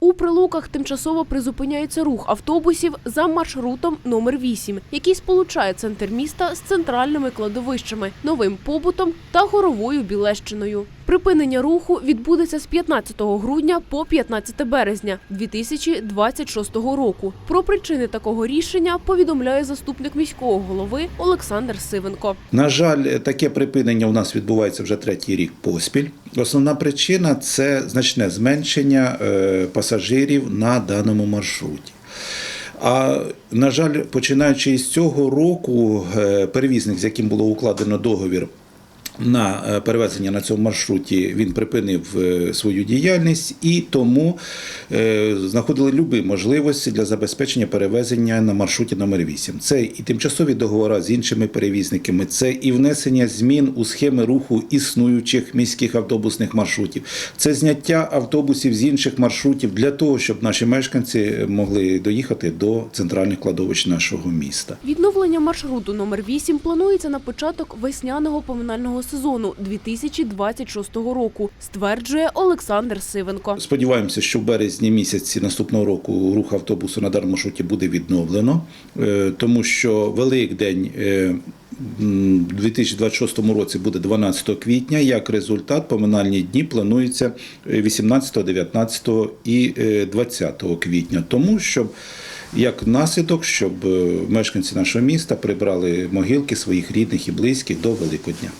У Прилуках тимчасово призупиняється рух автобусів за маршрутом номер 8, який сполучає центр міста з центральними кладовищами, новим побутом та горовою Білещиною. Припинення руху відбудеться з 15 грудня по 15 березня 2026 року. Про причини такого рішення повідомляє заступник міського голови Олександр Сивенко. На жаль, таке припинення у нас відбувається вже третій рік поспіль. Основна причина це значне зменшення е, пасажирів на даному маршруті. А на жаль, починаючи із цього року, е, перевізник, з яким було укладено договір на е, перевезення на цьому маршруті, він припинив е, свою діяльність і тому е, знаходили любі можливості для забезпечення перевезення на маршруті номер 8. Це і тимчасові договори з іншими перевізниками, це і внесення змін у схеми руху існуючих міських автобусних маршрутів, це зняття автобусів з інших маршрутів для того, щоб наші мешканці могли доїхати до центральних кладовищ нашого міста. Відновлення маршруту номер 8 планується на початок весняного поминального сезону 2026 року, стверджує Олександр Сивенко. Сподіваємося, що в березні місяці наступного року рух автобусу на даному маршруті буде відновлено, е, тому що Великдень. е, У 2026 році буде 12 квітня. Як результат, поминальні дні плануються е, 18, 19 і е, 20 квітня. Тому щоб як наслідок, щоб е, мешканці нашого міста прибрали могилки своїх рідних і близьких до Великодня.